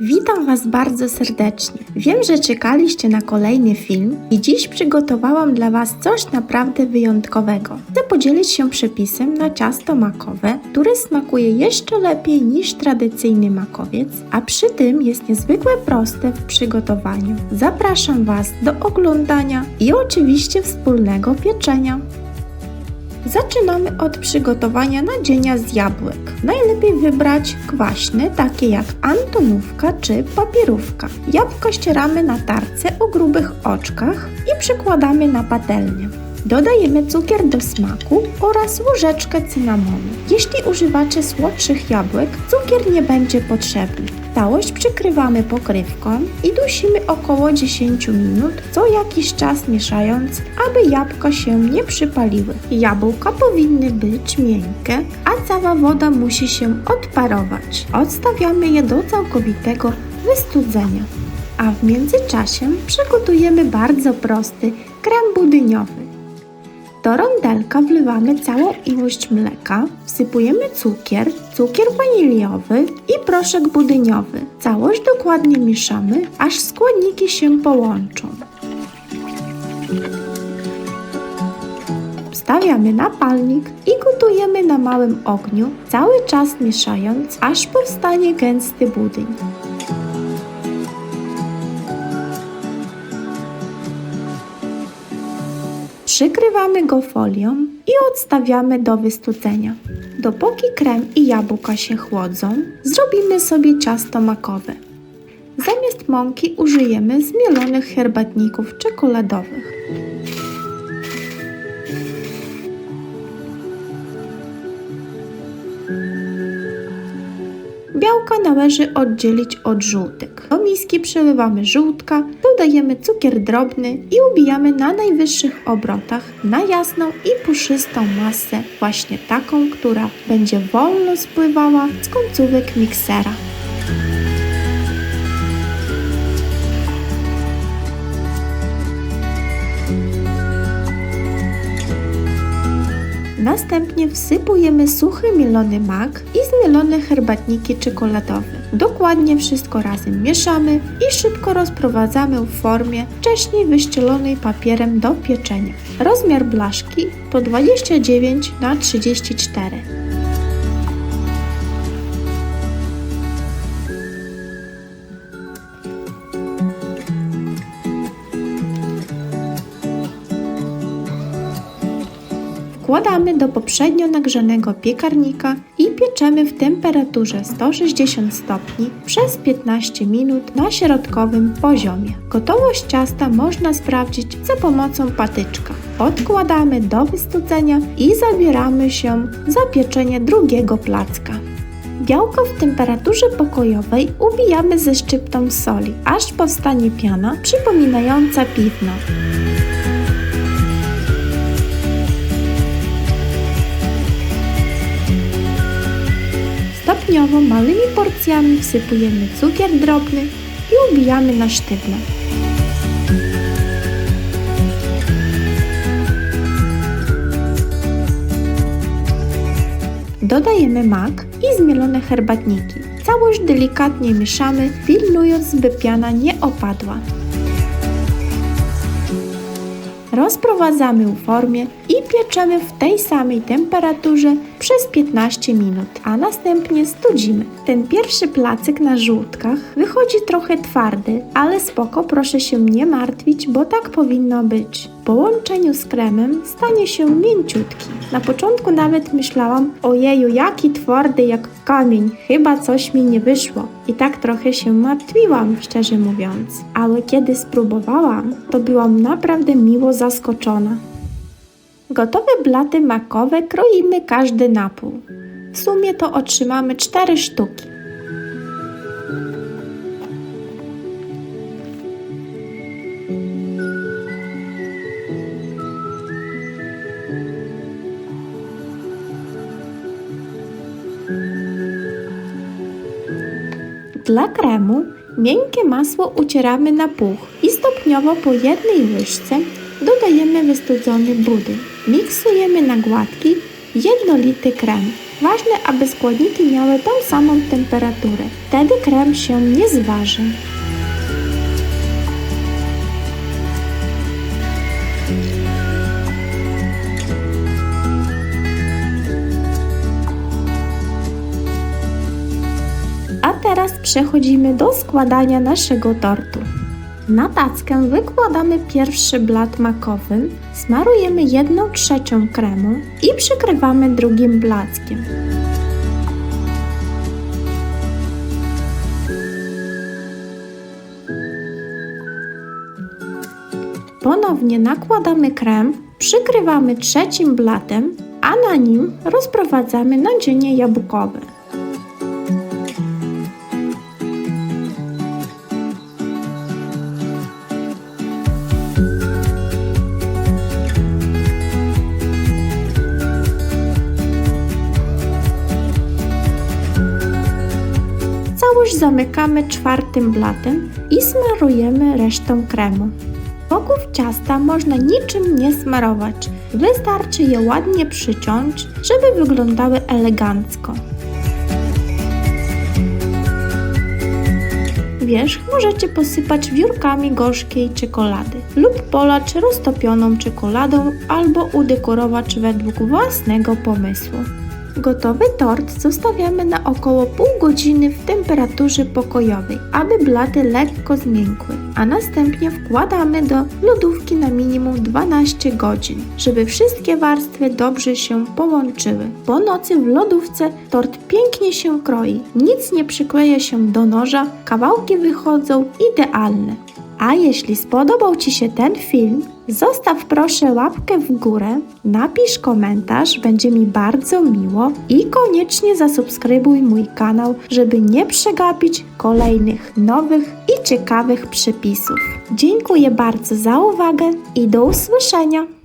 Witam Was bardzo serdecznie. Wiem, że czekaliście na kolejny film i dziś przygotowałam dla Was coś naprawdę wyjątkowego. Chcę podzielić się przepisem na ciasto makowe, które smakuje jeszcze lepiej niż tradycyjny makowiec, a przy tym jest niezwykle proste w przygotowaniu. Zapraszam Was do oglądania i oczywiście wspólnego pieczenia. Zaczynamy od przygotowania nadzienia z jabłek. Najlepiej wybrać kwaśne, takie jak antonówka czy papierówka. Jabłko ścieramy na tarce o grubych oczkach i przykładamy na patelnię. Dodajemy cukier do smaku oraz łyżeczkę cynamonu. Jeśli używacie słodszych jabłek, cukier nie będzie potrzebny. Całość przykrywamy pokrywką i dusimy około 10 minut, co jakiś czas mieszając, aby jabłka się nie przypaliły. Jabłka powinny być miękkie, a cała woda musi się odparować. Odstawiamy je do całkowitego wystudzenia. A w międzyczasie przygotujemy bardzo prosty krem budyniowy. Do rondelka wlewamy całą ilość mleka, wsypujemy cukier, cukier waniliowy i proszek budyniowy. Całość dokładnie mieszamy, aż składniki się połączą. Wstawiamy na palnik i gotujemy na małym ogniu, cały czas mieszając, aż powstanie gęsty budyń. Przykrywamy go folią i odstawiamy do wystudzenia. Dopóki krem i jabłka się chłodzą, zrobimy sobie ciasto makowe. Zamiast mąki użyjemy zmielonych herbatników czekoladowych. Białka należy oddzielić od żółtek. Do miski przelewamy żółtka, dodajemy cukier drobny i ubijamy na najwyższych obrotach na jasną i puszystą masę, właśnie taką, która będzie wolno spływała z końcówek miksera. Następnie wsypujemy suchy mielony mak i zmielone herbatniki czekoladowe. Dokładnie wszystko razem mieszamy i szybko rozprowadzamy w formie wcześniej wyścielonej papierem do pieczenia. Rozmiar blaszki to 29 na 34 Wkładamy do poprzednio nagrzanego piekarnika i pieczemy w temperaturze 160 stopni przez 15 minut na środkowym poziomie. Gotowość ciasta można sprawdzić za pomocą patyczka. Odkładamy do wystudzenia i zabieramy się za pieczenie drugiego placka. Białko w temperaturze pokojowej ubijamy ze szczyptą soli, aż powstanie piana przypominająca piwno. Stopniowo małymi porcjami wsypujemy cukier drobny i ubijamy na sztywno. Dodajemy mak i zmielone herbatniki. Całość delikatnie mieszamy, pilnując by piana nie opadła. Rozprowadzamy w formie i pieczemy w tej samej temperaturze przez 15 minut, a następnie studzimy. Ten pierwszy placyk na żółtkach wychodzi trochę twardy, ale spoko, proszę się nie martwić, bo tak powinno być. Po łączeniu z kremem stanie się mięciutki. Na początku nawet myślałam, ojeju, jaki twardy jak kamień, chyba coś mi nie wyszło. I tak trochę się martwiłam, szczerze mówiąc. Ale kiedy spróbowałam, to byłam naprawdę miło zaskoczona. Gotowe blaty makowe kroimy każdy na pół. W sumie to otrzymamy 4 sztuki. Dla kremu miękkie masło ucieramy na puch i stopniowo po jednej łyżce dodajemy wystudzony budyń. Miksujemy na gładki jednolity krem. Ważne, aby składniki miały tą samą temperaturę. Wtedy krem się nie zważy. A teraz przechodzimy do składania naszego tortu. Na tackę wykładamy pierwszy blat makowy, smarujemy jedną trzecią kremu i przykrywamy drugim blatkiem. Ponownie nakładamy krem, przykrywamy trzecim blatem, a na nim rozprowadzamy nadzienie jabłkowe. Zamykamy czwartym blatem i smarujemy resztą kremu. Boków ciasta można niczym nie smarować. Wystarczy je ładnie przyciąć, żeby wyglądały elegancko. Wierzch możecie posypać wiórkami gorzkiej czekolady lub polać roztopioną czekoladą albo udekorować według własnego pomysłu. Gotowy tort zostawiamy na około pół godziny w temperaturze pokojowej, aby blaty lekko zmiękły, a następnie wkładamy do lodówki na minimum 12 godzin, żeby wszystkie warstwy dobrze się połączyły. Po nocy w lodówce tort pięknie się kroi, nic nie przykleja się do noża, kawałki wychodzą idealne. A jeśli spodobał Ci się ten film, zostaw proszę łapkę w górę, napisz komentarz, będzie mi bardzo miło i koniecznie zasubskrybuj mój kanał, żeby nie przegapić kolejnych nowych i ciekawych przepisów. Dziękuję bardzo za uwagę i do usłyszenia!